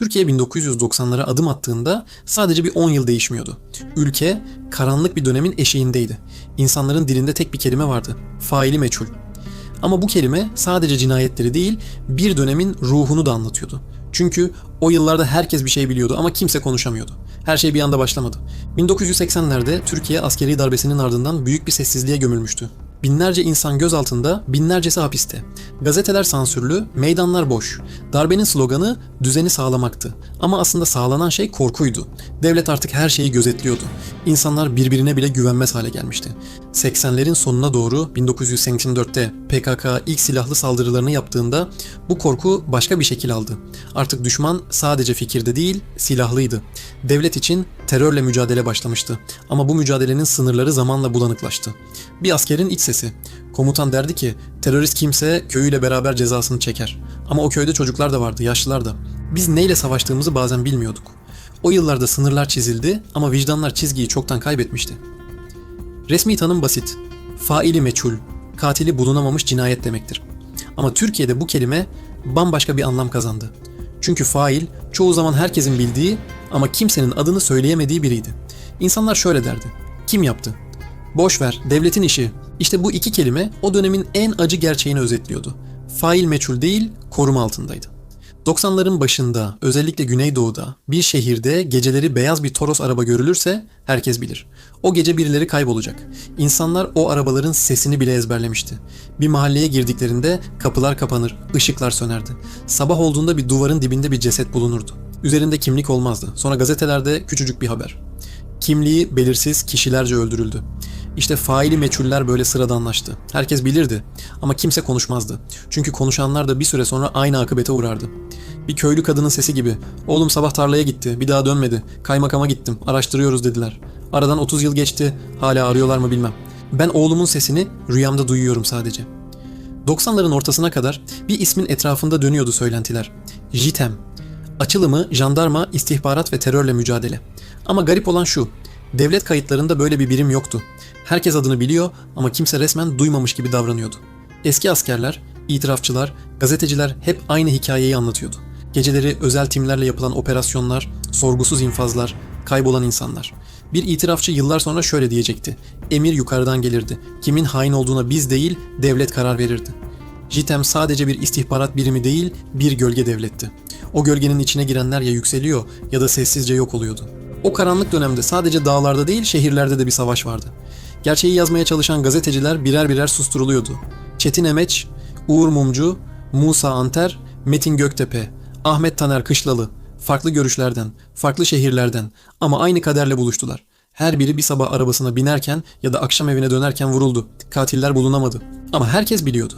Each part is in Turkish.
Türkiye 1990'lara adım attığında sadece bir 10 yıl değişmiyordu. Ülke karanlık bir dönemin eşiğindeydi. İnsanların dilinde tek bir kelime vardı. Faili meçhul. Ama bu kelime sadece cinayetleri değil, bir dönemin ruhunu da anlatıyordu. Çünkü o yıllarda herkes bir şey biliyordu ama kimse konuşamıyordu. Her şey bir anda başlamadı. 1980'lerde Türkiye askeri darbesinin ardından büyük bir sessizliğe gömülmüştü. Binlerce insan gözaltında, binlercesi hapiste. Gazeteler sansürlü, meydanlar boş. Darbenin sloganı düzeni sağlamaktı. Ama aslında sağlanan şey korkuydu. Devlet artık her şeyi gözetliyordu. İnsanlar birbirine bile güvenmez hale gelmişti. 80'lerin sonuna doğru 1984'te PKK ilk silahlı saldırılarını yaptığında bu korku başka bir şekil aldı. Artık düşman sadece fikirde değil, silahlıydı. Devlet için terörle mücadele başlamıştı. Ama bu mücadelenin sınırları zamanla bulanıklaştı. Bir askerin iç sesi. Komutan derdi ki terörist kimse köyüyle beraber cezasını çeker. Ama o köyde çocuklar da vardı, yaşlılar da. Biz neyle savaştığımızı bazen bilmiyorduk. O yıllarda sınırlar çizildi ama vicdanlar çizgiyi çoktan kaybetmişti. Resmi tanım basit. Faili meçhul, katili bulunamamış cinayet demektir. Ama Türkiye'de bu kelime bambaşka bir anlam kazandı. Çünkü fail çoğu zaman herkesin bildiği ama kimsenin adını söyleyemediği biriydi. İnsanlar şöyle derdi. Kim yaptı? Boş ver, devletin işi. İşte bu iki kelime o dönemin en acı gerçeğini özetliyordu. Fail meçhul değil, koruma altındaydı. 90'ların başında özellikle Güneydoğu'da bir şehirde geceleri beyaz bir Toros araba görülürse herkes bilir. O gece birileri kaybolacak. İnsanlar o arabaların sesini bile ezberlemişti. Bir mahalleye girdiklerinde kapılar kapanır, ışıklar sönerdi. Sabah olduğunda bir duvarın dibinde bir ceset bulunurdu. Üzerinde kimlik olmazdı. Sonra gazetelerde küçücük bir haber. Kimliği belirsiz kişilerce öldürüldü. İşte faili meçhuller böyle sıradanlaştı. Herkes bilirdi ama kimse konuşmazdı. Çünkü konuşanlar da bir süre sonra aynı akıbete uğrardı. Bir köylü kadının sesi gibi. Oğlum sabah tarlaya gitti, bir daha dönmedi. Kaymakama gittim, araştırıyoruz dediler. Aradan 30 yıl geçti, hala arıyorlar mı bilmem. Ben oğlumun sesini rüyamda duyuyorum sadece. 90'ların ortasına kadar bir ismin etrafında dönüyordu söylentiler. JITEM. Açılımı jandarma, istihbarat ve terörle mücadele. Ama garip olan şu. Devlet kayıtlarında böyle bir birim yoktu. Herkes adını biliyor ama kimse resmen duymamış gibi davranıyordu. Eski askerler, itirafçılar, gazeteciler hep aynı hikayeyi anlatıyordu. Geceleri özel timlerle yapılan operasyonlar, sorgusuz infazlar, kaybolan insanlar. Bir itirafçı yıllar sonra şöyle diyecekti. Emir yukarıdan gelirdi. Kimin hain olduğuna biz değil, devlet karar verirdi. JITEM sadece bir istihbarat birimi değil, bir gölge devletti. O gölgenin içine girenler ya yükseliyor ya da sessizce yok oluyordu. O karanlık dönemde sadece dağlarda değil şehirlerde de bir savaş vardı. Gerçeği yazmaya çalışan gazeteciler birer birer susturuluyordu. Çetin Emeç, Uğur Mumcu, Musa Anter, Metin Göktepe, Ahmet Taner Kışlalı, farklı görüşlerden, farklı şehirlerden ama aynı kaderle buluştular. Her biri bir sabah arabasına binerken ya da akşam evine dönerken vuruldu. Katiller bulunamadı. Ama herkes biliyordu.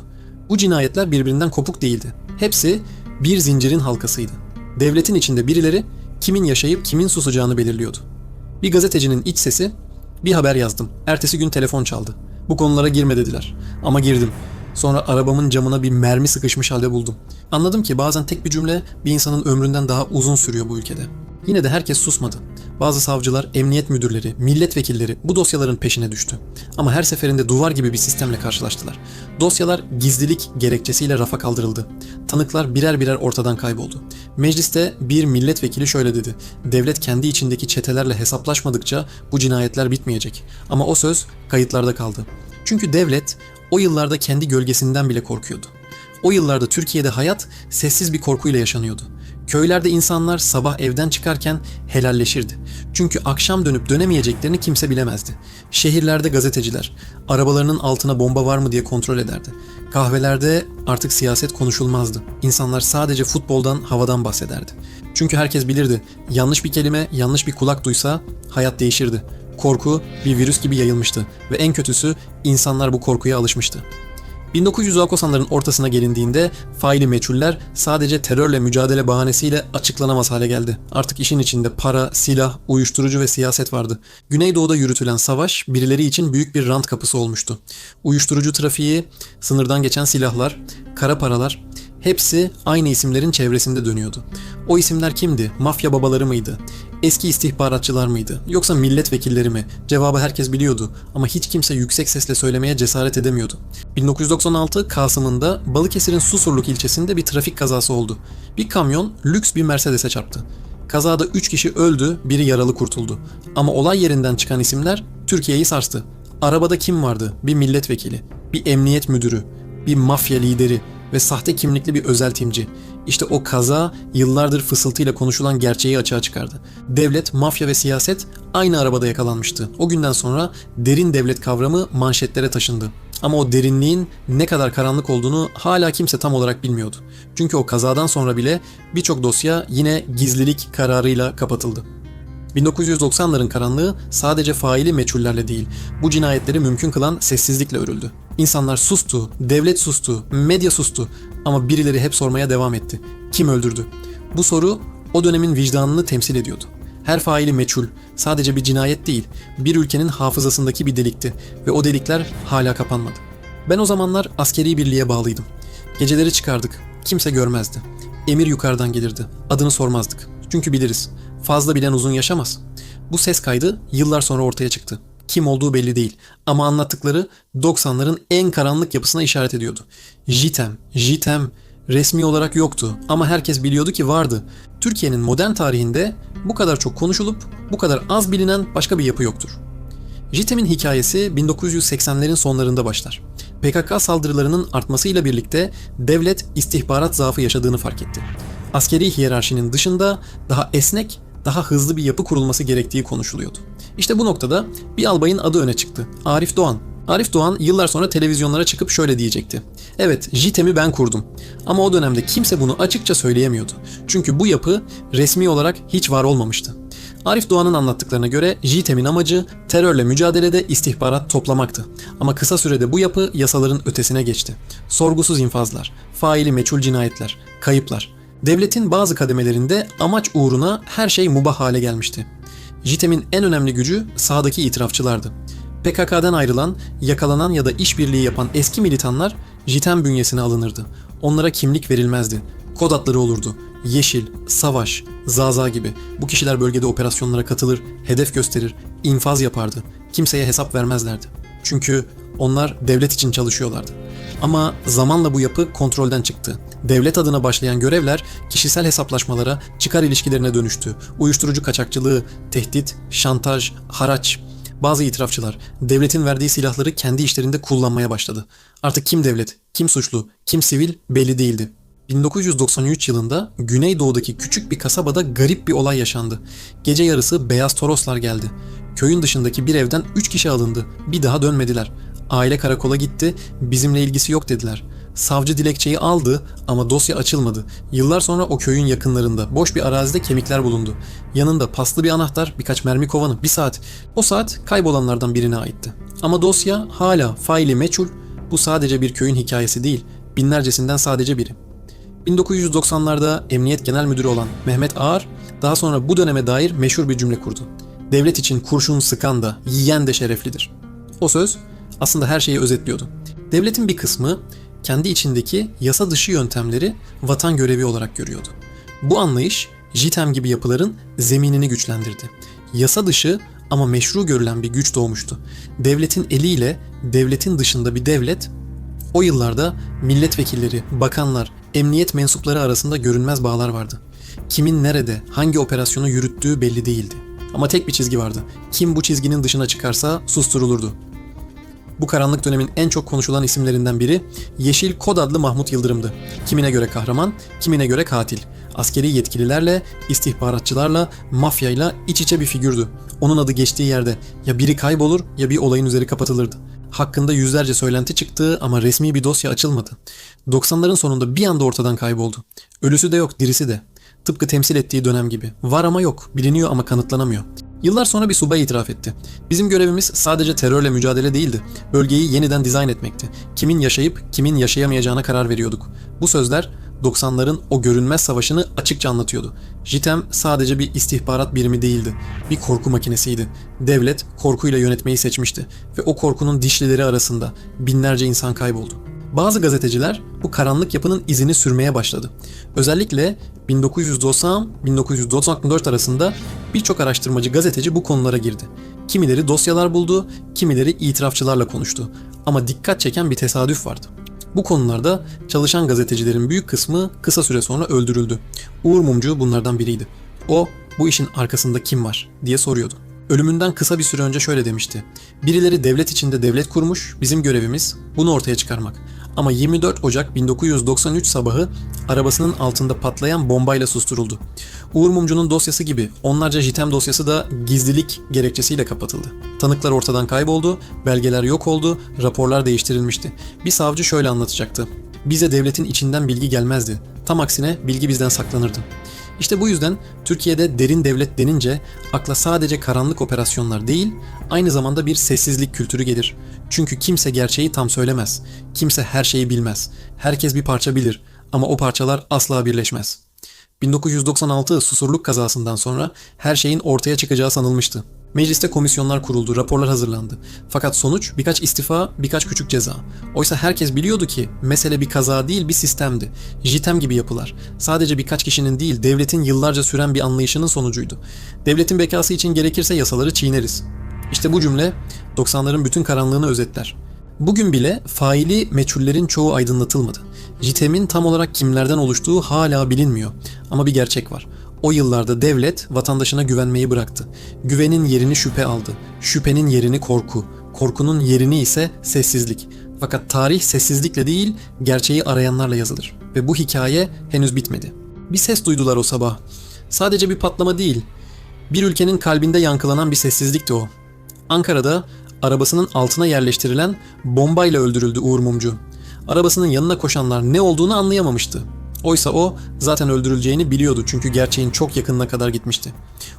Bu cinayetler birbirinden kopuk değildi. Hepsi bir zincirin halkasıydı. Devletin içinde birileri kimin yaşayıp kimin susacağını belirliyordu. Bir gazetecinin iç sesi, bir haber yazdım. Ertesi gün telefon çaldı. Bu konulara girme dediler. Ama girdim. Sonra arabamın camına bir mermi sıkışmış halde buldum. Anladım ki bazen tek bir cümle bir insanın ömründen daha uzun sürüyor bu ülkede. Yine de herkes susmadı. Bazı savcılar, emniyet müdürleri, milletvekilleri bu dosyaların peşine düştü. Ama her seferinde duvar gibi bir sistemle karşılaştılar. Dosyalar gizlilik gerekçesiyle rafa kaldırıldı. Tanıklar birer birer ortadan kayboldu. Mecliste bir milletvekili şöyle dedi. Devlet kendi içindeki çetelerle hesaplaşmadıkça bu cinayetler bitmeyecek. Ama o söz kayıtlarda kaldı. Çünkü devlet o yıllarda kendi gölgesinden bile korkuyordu. O yıllarda Türkiye'de hayat sessiz bir korkuyla yaşanıyordu. Köylerde insanlar sabah evden çıkarken helalleşirdi. Çünkü akşam dönüp dönemeyeceklerini kimse bilemezdi. Şehirlerde gazeteciler arabalarının altına bomba var mı diye kontrol ederdi. Kahvelerde artık siyaset konuşulmazdı. İnsanlar sadece futboldan, havadan bahsederdi. Çünkü herkes bilirdi. Yanlış bir kelime, yanlış bir kulak duysa hayat değişirdi. Korku bir virüs gibi yayılmıştı ve en kötüsü insanlar bu korkuya alışmıştı. 1990'ların ortasına gelindiğinde faili meçhuller sadece terörle mücadele bahanesiyle açıklanamaz hale geldi. Artık işin içinde para, silah, uyuşturucu ve siyaset vardı. Güneydoğu'da yürütülen savaş birileri için büyük bir rant kapısı olmuştu. Uyuşturucu trafiği, sınırdan geçen silahlar, kara paralar, Hepsi aynı isimlerin çevresinde dönüyordu. O isimler kimdi? Mafya babaları mıydı? Eski istihbaratçılar mıydı? Yoksa milletvekilleri mi? Cevabı herkes biliyordu ama hiç kimse yüksek sesle söylemeye cesaret edemiyordu. 1996 Kasım'ında Balıkesir'in Susurluk ilçesinde bir trafik kazası oldu. Bir kamyon lüks bir Mercedes'e çarptı. Kazada 3 kişi öldü, biri yaralı kurtuldu. Ama olay yerinden çıkan isimler Türkiye'yi sarstı. Arabada kim vardı? Bir milletvekili, bir emniyet müdürü, bir mafya lideri ve sahte kimlikli bir özeltimci. İşte o kaza yıllardır fısıltıyla konuşulan gerçeği açığa çıkardı. Devlet, mafya ve siyaset aynı arabada yakalanmıştı. O günden sonra derin devlet kavramı manşetlere taşındı. Ama o derinliğin ne kadar karanlık olduğunu hala kimse tam olarak bilmiyordu. Çünkü o kazadan sonra bile birçok dosya yine gizlilik kararıyla kapatıldı. 1990'ların karanlığı sadece faili meçhullerle değil, bu cinayetleri mümkün kılan sessizlikle örüldü. İnsanlar sustu, devlet sustu, medya sustu ama birileri hep sormaya devam etti. Kim öldürdü? Bu soru o dönemin vicdanını temsil ediyordu. Her faili meçhul, sadece bir cinayet değil, bir ülkenin hafızasındaki bir delikti ve o delikler hala kapanmadı. Ben o zamanlar askeri birliğe bağlıydım. Geceleri çıkardık, kimse görmezdi. Emir yukarıdan gelirdi, adını sormazdık. Çünkü biliriz, fazla bilen uzun yaşamaz. Bu ses kaydı yıllar sonra ortaya çıktı. Kim olduğu belli değil ama anlattıkları 90'ların en karanlık yapısına işaret ediyordu. JITEM, JITEM resmi olarak yoktu ama herkes biliyordu ki vardı. Türkiye'nin modern tarihinde bu kadar çok konuşulup bu kadar az bilinen başka bir yapı yoktur. JITEM'in hikayesi 1980'lerin sonlarında başlar. PKK saldırılarının artmasıyla birlikte devlet istihbarat zaafı yaşadığını fark etti. Askeri hiyerarşinin dışında daha esnek, daha hızlı bir yapı kurulması gerektiği konuşuluyordu. İşte bu noktada bir albayın adı öne çıktı. Arif Doğan. Arif Doğan yıllar sonra televizyonlara çıkıp şöyle diyecekti. Evet, JITEM'i ben kurdum. Ama o dönemde kimse bunu açıkça söyleyemiyordu. Çünkü bu yapı resmi olarak hiç var olmamıştı. Arif Doğan'ın anlattıklarına göre JITEM'in amacı terörle mücadelede istihbarat toplamaktı. Ama kısa sürede bu yapı yasaların ötesine geçti. Sorgusuz infazlar, faili meçhul cinayetler, kayıplar. Devletin bazı kademelerinde amaç uğruna her şey mubah hale gelmişti. JITEM'in en önemli gücü sağdaki itirafçılardı. PKK'dan ayrılan, yakalanan ya da işbirliği yapan eski militanlar JITEM bünyesine alınırdı. Onlara kimlik verilmezdi. Kod adları olurdu. Yeşil, Savaş, Zaza gibi. Bu kişiler bölgede operasyonlara katılır, hedef gösterir, infaz yapardı. Kimseye hesap vermezlerdi. Çünkü onlar devlet için çalışıyorlardı. Ama zamanla bu yapı kontrolden çıktı. Devlet adına başlayan görevler kişisel hesaplaşmalara, çıkar ilişkilerine dönüştü. Uyuşturucu kaçakçılığı, tehdit, şantaj, haraç. Bazı itirafçılar devletin verdiği silahları kendi işlerinde kullanmaya başladı. Artık kim devlet, kim suçlu, kim sivil belli değildi. 1993 yılında Güneydoğu'daki küçük bir kasabada garip bir olay yaşandı. Gece yarısı beyaz toroslar geldi. Köyün dışındaki bir evden 3 kişi alındı. Bir daha dönmediler. Aile karakola gitti, bizimle ilgisi yok dediler. Savcı dilekçeyi aldı ama dosya açılmadı. Yıllar sonra o köyün yakınlarında boş bir arazide kemikler bulundu. Yanında paslı bir anahtar, birkaç mermi kovanı, bir saat. O saat kaybolanlardan birine aitti. Ama dosya hala faili meçhul. Bu sadece bir köyün hikayesi değil, binlercesinden sadece biri. 1990'larda Emniyet Genel Müdürü olan Mehmet Ağar daha sonra bu döneme dair meşhur bir cümle kurdu. Devlet için kurşun sıkan da, yiyen de şereflidir. O söz aslında her şeyi özetliyordu. Devletin bir kısmı kendi içindeki yasa dışı yöntemleri vatan görevi olarak görüyordu. Bu anlayış JITEM gibi yapıların zeminini güçlendirdi. Yasa dışı ama meşru görülen bir güç doğmuştu. Devletin eliyle devletin dışında bir devlet o yıllarda milletvekilleri, bakanlar, emniyet mensupları arasında görünmez bağlar vardı. Kimin nerede, hangi operasyonu yürüttüğü belli değildi. Ama tek bir çizgi vardı. Kim bu çizginin dışına çıkarsa susturulurdu. Bu karanlık dönemin en çok konuşulan isimlerinden biri Yeşil Kod adlı Mahmut Yıldırım'dı. Kimine göre kahraman, kimine göre katil. Askeri yetkililerle, istihbaratçılarla, mafyayla iç içe bir figürdü. Onun adı geçtiği yerde ya biri kaybolur ya bir olayın üzeri kapatılırdı. Hakkında yüzlerce söylenti çıktı ama resmi bir dosya açılmadı. 90'ların sonunda bir anda ortadan kayboldu. Ölüsü de yok, dirisi de. Tıpkı temsil ettiği dönem gibi. Var ama yok, biliniyor ama kanıtlanamıyor. Yıllar sonra bir subay itiraf etti. Bizim görevimiz sadece terörle mücadele değildi. Bölgeyi yeniden dizayn etmekti. Kimin yaşayıp kimin yaşayamayacağına karar veriyorduk. Bu sözler 90'ların o görünmez savaşını açıkça anlatıyordu. JITEM sadece bir istihbarat birimi değildi. Bir korku makinesiydi. Devlet korkuyla yönetmeyi seçmişti ve o korkunun dişlileri arasında binlerce insan kayboldu. Bazı gazeteciler bu karanlık yapının izini sürmeye başladı. Özellikle 1990-1994 arasında birçok araştırmacı gazeteci bu konulara girdi. Kimileri dosyalar buldu, kimileri itirafçılarla konuştu. Ama dikkat çeken bir tesadüf vardı. Bu konularda çalışan gazetecilerin büyük kısmı kısa süre sonra öldürüldü. Uğur Mumcu bunlardan biriydi. O, bu işin arkasında kim var diye soruyordu. Ölümünden kısa bir süre önce şöyle demişti. Birileri devlet içinde devlet kurmuş, bizim görevimiz bunu ortaya çıkarmak. Ama 24 Ocak 1993 sabahı arabasının altında patlayan bombayla susturuldu. Uğur Mumcu'nun dosyası gibi onlarca JITEM dosyası da gizlilik gerekçesiyle kapatıldı. Tanıklar ortadan kayboldu, belgeler yok oldu, raporlar değiştirilmişti. Bir savcı şöyle anlatacaktı. Bize devletin içinden bilgi gelmezdi. Tam aksine bilgi bizden saklanırdı. İşte bu yüzden Türkiye'de derin devlet denince akla sadece karanlık operasyonlar değil, aynı zamanda bir sessizlik kültürü gelir. Çünkü kimse gerçeği tam söylemez. Kimse her şeyi bilmez. Herkes bir parça bilir ama o parçalar asla birleşmez. 1996 Susurluk kazasından sonra her şeyin ortaya çıkacağı sanılmıştı. Mecliste komisyonlar kuruldu, raporlar hazırlandı. Fakat sonuç birkaç istifa, birkaç küçük ceza. Oysa herkes biliyordu ki mesele bir kaza değil bir sistemdi. JITEM gibi yapılar. Sadece birkaç kişinin değil devletin yıllarca süren bir anlayışının sonucuydu. Devletin bekası için gerekirse yasaları çiğneriz. İşte bu cümle 90'ların bütün karanlığını özetler. Bugün bile faili meçhullerin çoğu aydınlatılmadı. JITEM'in tam olarak kimlerden oluştuğu hala bilinmiyor. Ama bir gerçek var. O yıllarda devlet vatandaşına güvenmeyi bıraktı. Güvenin yerini şüphe aldı. Şüphenin yerini korku. Korkunun yerini ise sessizlik. Fakat tarih sessizlikle değil, gerçeği arayanlarla yazılır. Ve bu hikaye henüz bitmedi. Bir ses duydular o sabah. Sadece bir patlama değil, bir ülkenin kalbinde yankılanan bir sessizlikti o. Ankara'da arabasının altına yerleştirilen bombayla öldürüldü Uğur Mumcu. Arabasının yanına koşanlar ne olduğunu anlayamamıştı. Oysa o zaten öldürüleceğini biliyordu çünkü gerçeğin çok yakınına kadar gitmişti.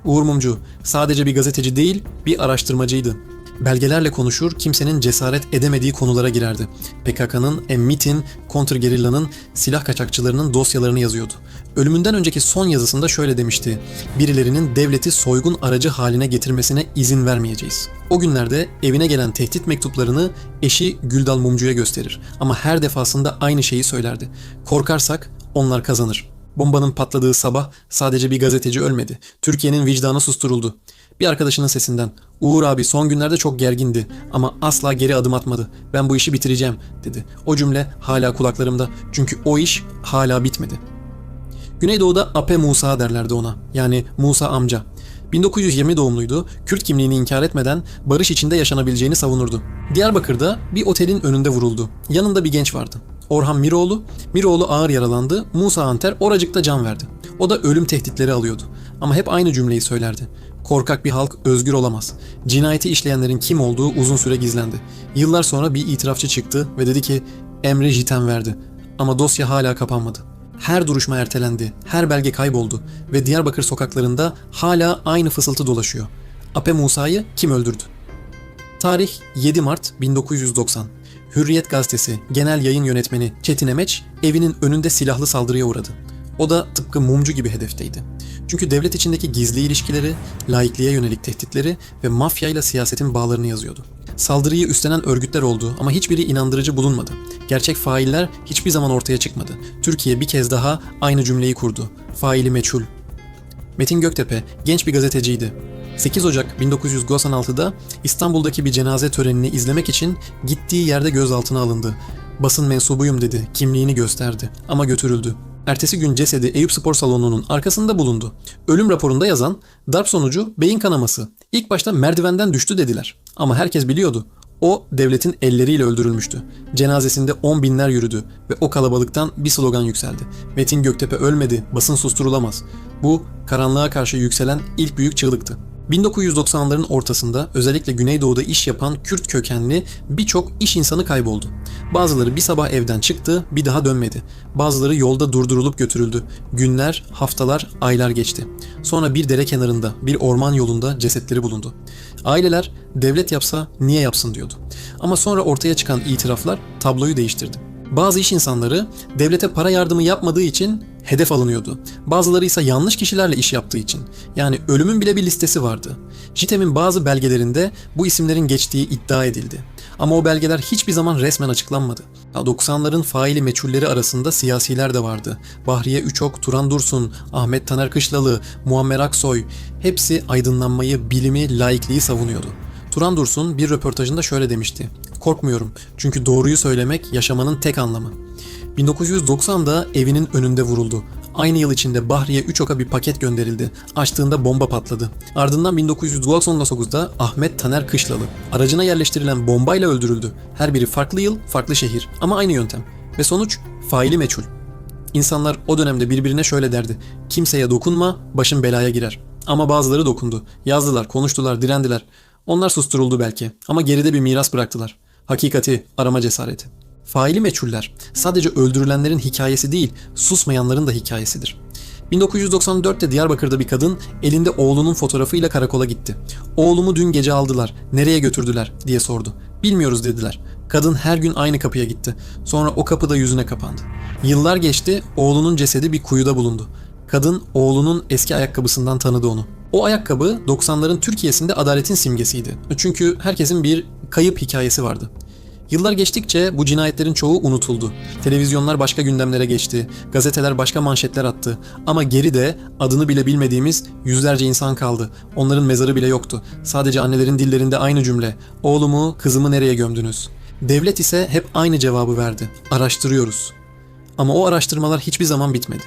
Uğur Mumcu sadece bir gazeteci değil, bir araştırmacıydı. Belgelerle konuşur, kimsenin cesaret edemediği konulara girerdi. PKK'nın, MIT'in, kontrgerilla'nın, silah kaçakçılarının dosyalarını yazıyordu. Ölümünden önceki son yazısında şöyle demişti. Birilerinin devleti soygun aracı haline getirmesine izin vermeyeceğiz. O günlerde evine gelen tehdit mektuplarını eşi Güldal Mumcu'ya gösterir. Ama her defasında aynı şeyi söylerdi. Korkarsak onlar kazanır. Bombanın patladığı sabah sadece bir gazeteci ölmedi. Türkiye'nin vicdanı susturuldu. Bir arkadaşının sesinden Uğur abi son günlerde çok gergindi ama asla geri adım atmadı. Ben bu işi bitireceğim dedi. O cümle hala kulaklarımda çünkü o iş hala bitmedi. Güneydoğu'da Ape Musa derlerdi ona. Yani Musa amca. 1920 doğumluydu. Kürt kimliğini inkar etmeden barış içinde yaşanabileceğini savunurdu. Diyarbakır'da bir otelin önünde vuruldu. Yanında bir genç vardı. Orhan Miroğlu. Miroğlu ağır yaralandı. Musa Anter oracıkta can verdi. O da ölüm tehditleri alıyordu. Ama hep aynı cümleyi söylerdi. Korkak bir halk özgür olamaz. Cinayeti işleyenlerin kim olduğu uzun süre gizlendi. Yıllar sonra bir itirafçı çıktı ve dedi ki emri JITEM verdi. Ama dosya hala kapanmadı. Her duruşma ertelendi, her belge kayboldu ve Diyarbakır sokaklarında hala aynı fısıltı dolaşıyor. Ape Musa'yı kim öldürdü? Tarih 7 Mart 1990. Hürriyet gazetesi genel yayın yönetmeni Çetin Emeç evinin önünde silahlı saldırıya uğradı. O da tıpkı mumcu gibi hedefteydi. Çünkü devlet içindeki gizli ilişkileri, laikliğe yönelik tehditleri ve mafyayla siyasetin bağlarını yazıyordu. Saldırıyı üstlenen örgütler oldu ama hiçbiri inandırıcı bulunmadı. Gerçek failler hiçbir zaman ortaya çıkmadı. Türkiye bir kez daha aynı cümleyi kurdu. Faili meçhul. Metin Göktepe genç bir gazeteciydi. 8 Ocak 1996'da İstanbul'daki bir cenaze törenini izlemek için gittiği yerde gözaltına alındı. Basın mensubuyum dedi, kimliğini gösterdi ama götürüldü. Ertesi gün cesedi Eyüp Spor Salonu'nun arkasında bulundu. Ölüm raporunda yazan darp sonucu beyin kanaması. İlk başta merdivenden düştü dediler. Ama herkes biliyordu. O devletin elleriyle öldürülmüştü. Cenazesinde on binler yürüdü ve o kalabalıktan bir slogan yükseldi. Metin Göktepe ölmedi, basın susturulamaz. Bu karanlığa karşı yükselen ilk büyük çığlıktı. 1990'ların ortasında özellikle Güneydoğu'da iş yapan Kürt kökenli birçok iş insanı kayboldu. Bazıları bir sabah evden çıktı, bir daha dönmedi. Bazıları yolda durdurulup götürüldü. Günler, haftalar, aylar geçti. Sonra bir dere kenarında, bir orman yolunda cesetleri bulundu. Aileler devlet yapsa niye yapsın diyordu. Ama sonra ortaya çıkan itiraflar tabloyu değiştirdi. Bazı iş insanları devlete para yardımı yapmadığı için hedef alınıyordu. Bazıları ise yanlış kişilerle iş yaptığı için. Yani ölümün bile bir listesi vardı. JITEM'in bazı belgelerinde bu isimlerin geçtiği iddia edildi. Ama o belgeler hiçbir zaman resmen açıklanmadı. 90'ların faili meçhulleri arasında siyasiler de vardı. Bahriye Üçok, Turan Dursun, Ahmet Taner Kışlalı, Muammer Aksoy hepsi aydınlanmayı, bilimi, laikliği savunuyordu. Turan Dursun bir röportajında şöyle demişti. Korkmuyorum çünkü doğruyu söylemek yaşamanın tek anlamı. 1990'da evinin önünde vuruldu. Aynı yıl içinde Bahriye Üçok'a bir paket gönderildi. Açtığında bomba patladı. Ardından 1999'da Ahmet Taner Kışlalı. Aracına yerleştirilen bombayla öldürüldü. Her biri farklı yıl, farklı şehir ama aynı yöntem. Ve sonuç faili meçhul. İnsanlar o dönemde birbirine şöyle derdi. Kimseye dokunma, başın belaya girer. Ama bazıları dokundu. Yazdılar, konuştular, direndiler. Onlar susturuldu belki ama geride bir miras bıraktılar. Hakikati, arama cesareti. Faili meçhuller sadece öldürülenlerin hikayesi değil, susmayanların da hikayesidir. 1994'te Diyarbakır'da bir kadın elinde oğlunun fotoğrafıyla karakola gitti. Oğlumu dün gece aldılar, nereye götürdüler diye sordu. Bilmiyoruz dediler. Kadın her gün aynı kapıya gitti. Sonra o kapı da yüzüne kapandı. Yıllar geçti, oğlunun cesedi bir kuyuda bulundu. Kadın oğlunun eski ayakkabısından tanıdı onu. O ayakkabı 90'ların Türkiye'sinde adaletin simgesiydi. Çünkü herkesin bir kayıp hikayesi vardı. Yıllar geçtikçe bu cinayetlerin çoğu unutuldu. Televizyonlar başka gündemlere geçti, gazeteler başka manşetler attı. Ama geride adını bile bilmediğimiz yüzlerce insan kaldı. Onların mezarı bile yoktu. Sadece annelerin dillerinde aynı cümle. Oğlumu, kızımı nereye gömdünüz? Devlet ise hep aynı cevabı verdi. Araştırıyoruz. Ama o araştırmalar hiçbir zaman bitmedi.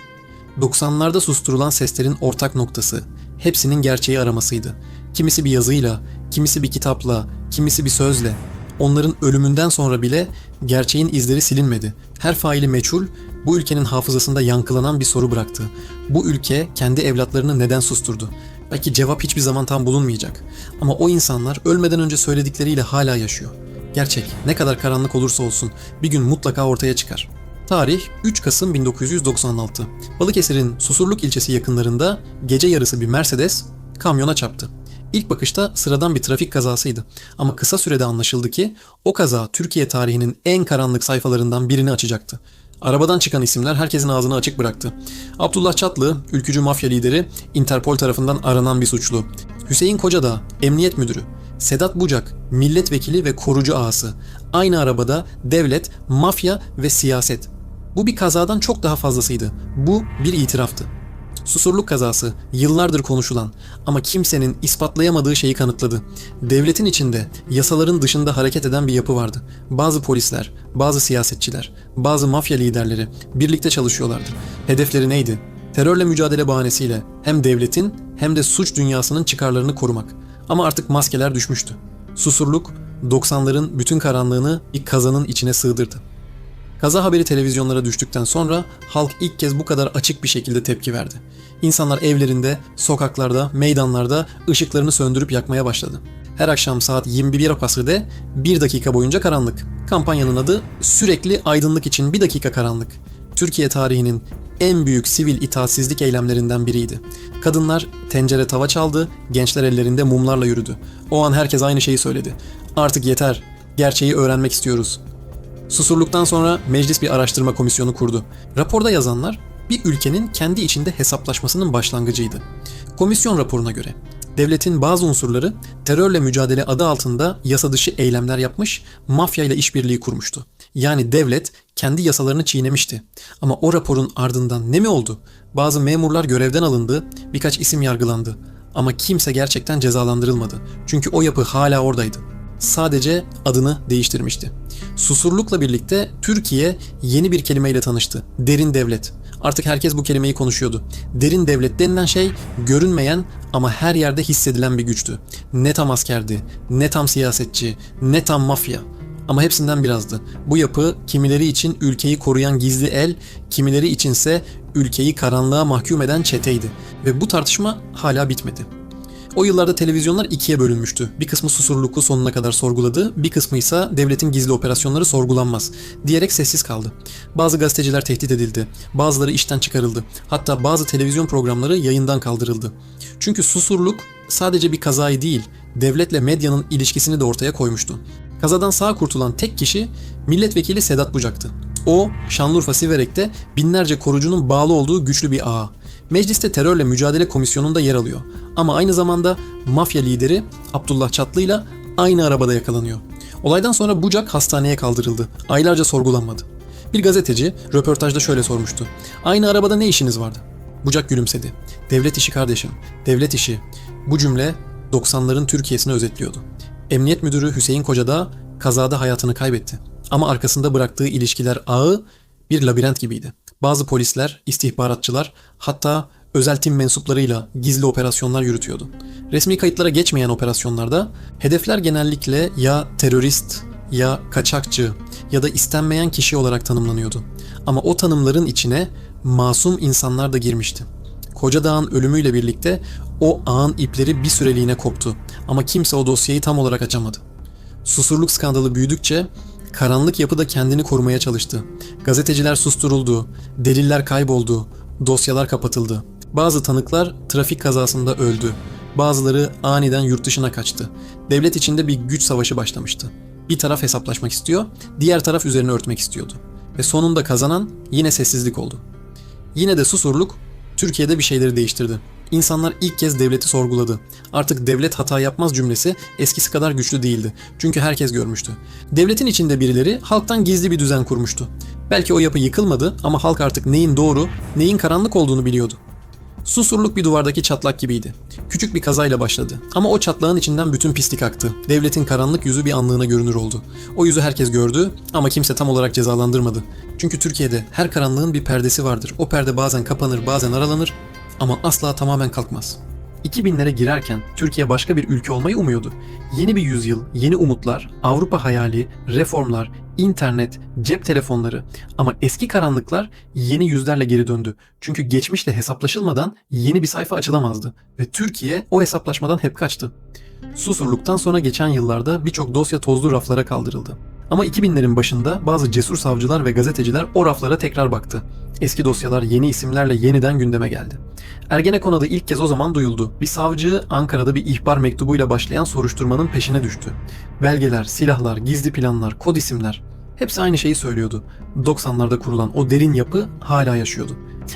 90'larda susturulan seslerin ortak noktası hepsinin gerçeği aramasıydı. Kimisi bir yazıyla, kimisi bir kitapla, kimisi bir sözle. Onların ölümünden sonra bile gerçeğin izleri silinmedi. Her faili meçhul bu ülkenin hafızasında yankılanan bir soru bıraktı. Bu ülke kendi evlatlarını neden susturdu? Belki cevap hiçbir zaman tam bulunmayacak. Ama o insanlar ölmeden önce söyledikleriyle hala yaşıyor. Gerçek ne kadar karanlık olursa olsun bir gün mutlaka ortaya çıkar. Tarih 3 Kasım 1996. Balıkesir'in Susurluk ilçesi yakınlarında gece yarısı bir Mercedes kamyona çarptı. İlk bakışta sıradan bir trafik kazasıydı. Ama kısa sürede anlaşıldı ki o kaza Türkiye tarihinin en karanlık sayfalarından birini açacaktı. Arabadan çıkan isimler herkesin ağzını açık bıraktı. Abdullah Çatlı, ülkücü mafya lideri, Interpol tarafından aranan bir suçlu. Hüseyin Kocadağ, emniyet müdürü. Sedat Bucak, milletvekili ve korucu ağası. Aynı arabada devlet, mafya ve siyaset. Bu bir kazadan çok daha fazlasıydı. Bu bir itiraftı. Susurluk kazası yıllardır konuşulan ama kimsenin ispatlayamadığı şeyi kanıtladı. Devletin içinde yasaların dışında hareket eden bir yapı vardı. Bazı polisler, bazı siyasetçiler, bazı mafya liderleri birlikte çalışıyorlardı. Hedefleri neydi? Terörle mücadele bahanesiyle hem devletin hem de suç dünyasının çıkarlarını korumak. Ama artık maskeler düşmüştü. Susurluk 90'ların bütün karanlığını bir kazanın içine sığdırdı. Kaza haberi televizyonlara düştükten sonra halk ilk kez bu kadar açık bir şekilde tepki verdi. İnsanlar evlerinde, sokaklarda, meydanlarda ışıklarını söndürüp yakmaya başladı. Her akşam saat 21 pasırde bir dakika boyunca karanlık. Kampanyanın adı sürekli aydınlık için bir dakika karanlık. Türkiye tarihinin en büyük sivil itaatsizlik eylemlerinden biriydi. Kadınlar tencere tava çaldı, gençler ellerinde mumlarla yürüdü. O an herkes aynı şeyi söyledi. Artık yeter, gerçeği öğrenmek istiyoruz. Susurluktan sonra meclis bir araştırma komisyonu kurdu. Raporda yazanlar bir ülkenin kendi içinde hesaplaşmasının başlangıcıydı. Komisyon raporuna göre devletin bazı unsurları terörle mücadele adı altında yasa dışı eylemler yapmış, mafya ile işbirliği kurmuştu. Yani devlet kendi yasalarını çiğnemişti. Ama o raporun ardından ne mi oldu? Bazı memurlar görevden alındı, birkaç isim yargılandı. Ama kimse gerçekten cezalandırılmadı. Çünkü o yapı hala oradaydı. Sadece adını değiştirmişti. Susurlukla birlikte Türkiye yeni bir kelimeyle tanıştı. Derin devlet. Artık herkes bu kelimeyi konuşuyordu. Derin devlet denilen şey görünmeyen ama her yerde hissedilen bir güçtü. Ne tam askerdi, ne tam siyasetçi, ne tam mafya. Ama hepsinden birazdı. Bu yapı kimileri için ülkeyi koruyan gizli el, kimileri içinse ülkeyi karanlığa mahkum eden çeteydi. Ve bu tartışma hala bitmedi. O yıllarda televizyonlar ikiye bölünmüştü. Bir kısmı susurluklu sonuna kadar sorguladı, bir kısmı ise devletin gizli operasyonları sorgulanmaz diyerek sessiz kaldı. Bazı gazeteciler tehdit edildi, bazıları işten çıkarıldı. Hatta bazı televizyon programları yayından kaldırıldı. Çünkü susurluk sadece bir kazayı değil, devletle medyanın ilişkisini de ortaya koymuştu. Kazadan sağ kurtulan tek kişi milletvekili Sedat Bucak'tı. O, Şanlıurfa Siverek'te binlerce korucunun bağlı olduğu güçlü bir ağa. Mecliste terörle mücadele komisyonunda yer alıyor. Ama aynı zamanda mafya lideri Abdullah Çatlı ile aynı arabada yakalanıyor. Olaydan sonra Bucak hastaneye kaldırıldı. Aylarca sorgulanmadı. Bir gazeteci röportajda şöyle sormuştu. Aynı arabada ne işiniz vardı? Bucak gülümsedi. Devlet işi kardeşim, devlet işi. Bu cümle 90'ların Türkiye'sini özetliyordu. Emniyet Müdürü Hüseyin Kocadağ kazada hayatını kaybetti. Ama arkasında bıraktığı ilişkiler ağı bir labirent gibiydi. Bazı polisler, istihbaratçılar, hatta özel tim mensuplarıyla gizli operasyonlar yürütüyordu. Resmi kayıtlara geçmeyen operasyonlarda hedefler genellikle ya terörist, ya kaçakçı ya da istenmeyen kişi olarak tanımlanıyordu. Ama o tanımların içine masum insanlar da girmişti. Koca Dağ'ın ölümüyle birlikte o ağın ipleri bir süreliğine koptu ama kimse o dosyayı tam olarak açamadı. Susurluk skandalı büyüdükçe karanlık yapı da kendini korumaya çalıştı. Gazeteciler susturuldu, deliller kayboldu, dosyalar kapatıldı. Bazı tanıklar trafik kazasında öldü. Bazıları aniden yurt dışına kaçtı. Devlet içinde bir güç savaşı başlamıştı. Bir taraf hesaplaşmak istiyor, diğer taraf üzerine örtmek istiyordu. Ve sonunda kazanan yine sessizlik oldu. Yine de susurluk Türkiye'de bir şeyleri değiştirdi. İnsanlar ilk kez devleti sorguladı. Artık devlet hata yapmaz cümlesi eskisi kadar güçlü değildi. Çünkü herkes görmüştü. Devletin içinde birileri halktan gizli bir düzen kurmuştu. Belki o yapı yıkılmadı ama halk artık neyin doğru, neyin karanlık olduğunu biliyordu. Susurluk bir duvardaki çatlak gibiydi. Küçük bir kazayla başladı. Ama o çatlağın içinden bütün pislik aktı. Devletin karanlık yüzü bir anlığına görünür oldu. O yüzü herkes gördü ama kimse tam olarak cezalandırmadı. Çünkü Türkiye'de her karanlığın bir perdesi vardır. O perde bazen kapanır, bazen aralanır ama asla tamamen kalkmaz. 2000'lere girerken Türkiye başka bir ülke olmayı umuyordu. Yeni bir yüzyıl, yeni umutlar, Avrupa hayali, reformlar, internet, cep telefonları ama eski karanlıklar yeni yüzlerle geri döndü. Çünkü geçmişle hesaplaşılmadan yeni bir sayfa açılamazdı ve Türkiye o hesaplaşmadan hep kaçtı. Susurluktan sonra geçen yıllarda birçok dosya tozlu raflara kaldırıldı. Ama 2000'lerin başında bazı cesur savcılar ve gazeteciler o raflara tekrar baktı. Eski dosyalar yeni isimlerle yeniden gündeme geldi. Ergenekon adı ilk kez o zaman duyuldu. Bir savcı Ankara'da bir ihbar mektubuyla başlayan soruşturmanın peşine düştü. Belgeler, silahlar, gizli planlar, kod isimler hepsi aynı şeyi söylüyordu. 90'larda kurulan o derin yapı hala yaşıyordu.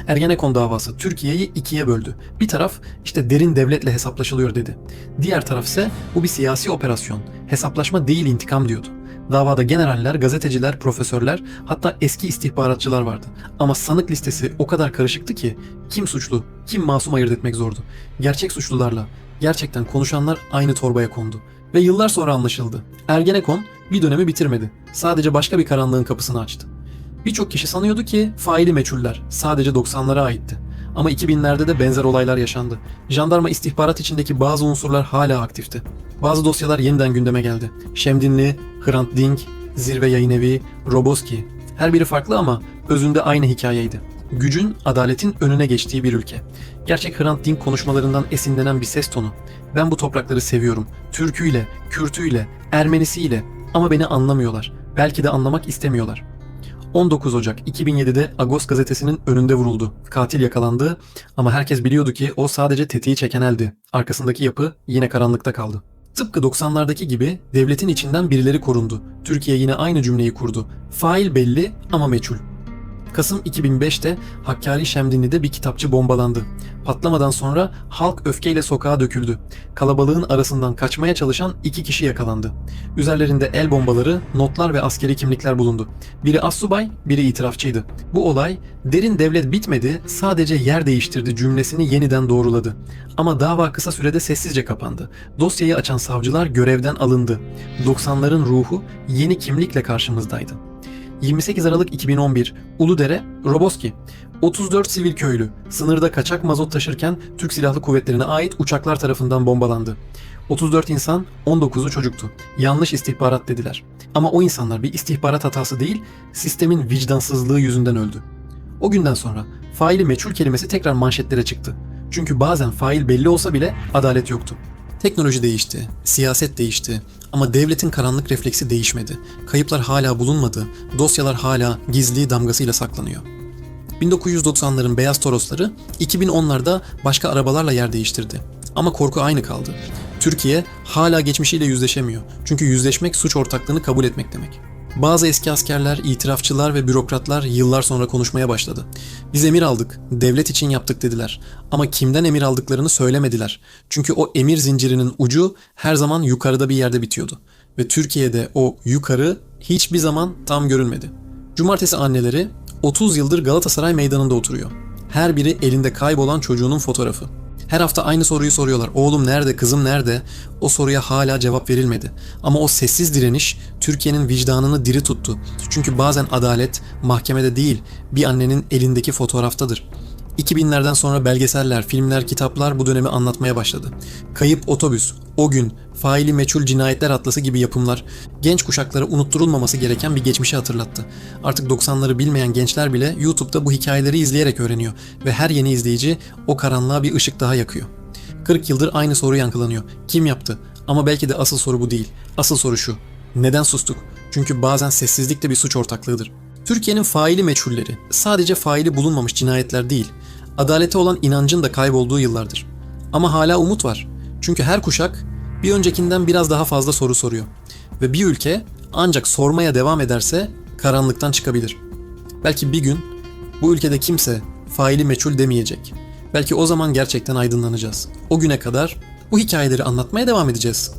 Ergenekon davası Türkiye'yi ikiye böldü. Bir taraf işte derin devletle hesaplaşılıyor dedi. Diğer taraf ise bu bir siyasi operasyon. Hesaplaşma değil intikam diyordu. Davada generaller, gazeteciler, profesörler hatta eski istihbaratçılar vardı. Ama sanık listesi o kadar karışıktı ki kim suçlu, kim masum ayırt etmek zordu. Gerçek suçlularla gerçekten konuşanlar aynı torbaya kondu. Ve yıllar sonra anlaşıldı. Ergenekon bir dönemi bitirmedi. Sadece başka bir karanlığın kapısını açtı. Birçok kişi sanıyordu ki faili meçhuller sadece 90'lara aitti. Ama 2000'lerde de benzer olaylar yaşandı. Jandarma istihbarat içindeki bazı unsurlar hala aktifti. Bazı dosyalar yeniden gündeme geldi. Şemdinli, Hrant Dink, Zirve Yayın Evi, Roboski. Her biri farklı ama özünde aynı hikayeydi. Gücün, adaletin önüne geçtiği bir ülke. Gerçek Hrant Dink konuşmalarından esinlenen bir ses tonu. Ben bu toprakları seviyorum. Türküyle, Kürtüyle, Ermenisiyle ama beni anlamıyorlar. Belki de anlamak istemiyorlar. 19 Ocak 2007'de Agos gazetesinin önünde vuruldu. Katil yakalandı ama herkes biliyordu ki o sadece tetiği çeken eldi. Arkasındaki yapı yine karanlıkta kaldı. Tıpkı 90'lardaki gibi devletin içinden birileri korundu. Türkiye yine aynı cümleyi kurdu. Fail belli ama meçhul. Kasım 2005'te Hakkari Şemdinli'de bir kitapçı bombalandı. Patlamadan sonra halk öfkeyle sokağa döküldü. Kalabalığın arasından kaçmaya çalışan iki kişi yakalandı. Üzerlerinde el bombaları, notlar ve askeri kimlikler bulundu. Biri assubay, biri itirafçıydı. Bu olay derin devlet bitmedi, sadece yer değiştirdi cümlesini yeniden doğruladı. Ama dava kısa sürede sessizce kapandı. Dosyayı açan savcılar görevden alındı. 90'ların ruhu yeni kimlikle karşımızdaydı. 28 Aralık 2011 Uludere, Roboski. 34 sivil köylü sınırda kaçak mazot taşırken Türk Silahlı Kuvvetleri'ne ait uçaklar tarafından bombalandı. 34 insan, 19'u çocuktu. Yanlış istihbarat dediler. Ama o insanlar bir istihbarat hatası değil, sistemin vicdansızlığı yüzünden öldü. O günden sonra faili meçhul kelimesi tekrar manşetlere çıktı. Çünkü bazen fail belli olsa bile adalet yoktu. Teknoloji değişti, siyaset değişti ama devletin karanlık refleksi değişmedi. Kayıplar hala bulunmadı, dosyalar hala gizli damgasıyla saklanıyor. 1990'ların beyaz torosları 2010'larda başka arabalarla yer değiştirdi. Ama korku aynı kaldı. Türkiye hala geçmişiyle yüzleşemiyor. Çünkü yüzleşmek suç ortaklığını kabul etmek demek. Bazı eski askerler, itirafçılar ve bürokratlar yıllar sonra konuşmaya başladı. Biz emir aldık, devlet için yaptık dediler. Ama kimden emir aldıklarını söylemediler. Çünkü o emir zincirinin ucu her zaman yukarıda bir yerde bitiyordu. Ve Türkiye'de o yukarı hiçbir zaman tam görünmedi. Cumartesi anneleri 30 yıldır Galatasaray meydanında oturuyor. Her biri elinde kaybolan çocuğunun fotoğrafı. Her hafta aynı soruyu soruyorlar. Oğlum nerede, kızım nerede? O soruya hala cevap verilmedi. Ama o sessiz direniş Türkiye'nin vicdanını diri tuttu. Çünkü bazen adalet mahkemede değil, bir annenin elindeki fotoğraftadır. 2000'lerden sonra belgeseller, filmler, kitaplar bu dönemi anlatmaya başladı. Kayıp Otobüs, O Gün, Faili Meçhul Cinayetler Atlası gibi yapımlar genç kuşaklara unutturulmaması gereken bir geçmişi hatırlattı. Artık 90'ları bilmeyen gençler bile YouTube'da bu hikayeleri izleyerek öğreniyor ve her yeni izleyici o karanlığa bir ışık daha yakıyor. 40 yıldır aynı soru yankılanıyor. Kim yaptı? Ama belki de asıl soru bu değil. Asıl soru şu. Neden sustuk? Çünkü bazen sessizlik de bir suç ortaklığıdır. Türkiye'nin faili meçhulleri sadece faili bulunmamış cinayetler değil, adalete olan inancın da kaybolduğu yıllardır. Ama hala umut var. Çünkü her kuşak bir öncekinden biraz daha fazla soru soruyor. Ve bir ülke ancak sormaya devam ederse karanlıktan çıkabilir. Belki bir gün bu ülkede kimse faili meçhul demeyecek. Belki o zaman gerçekten aydınlanacağız. O güne kadar bu hikayeleri anlatmaya devam edeceğiz.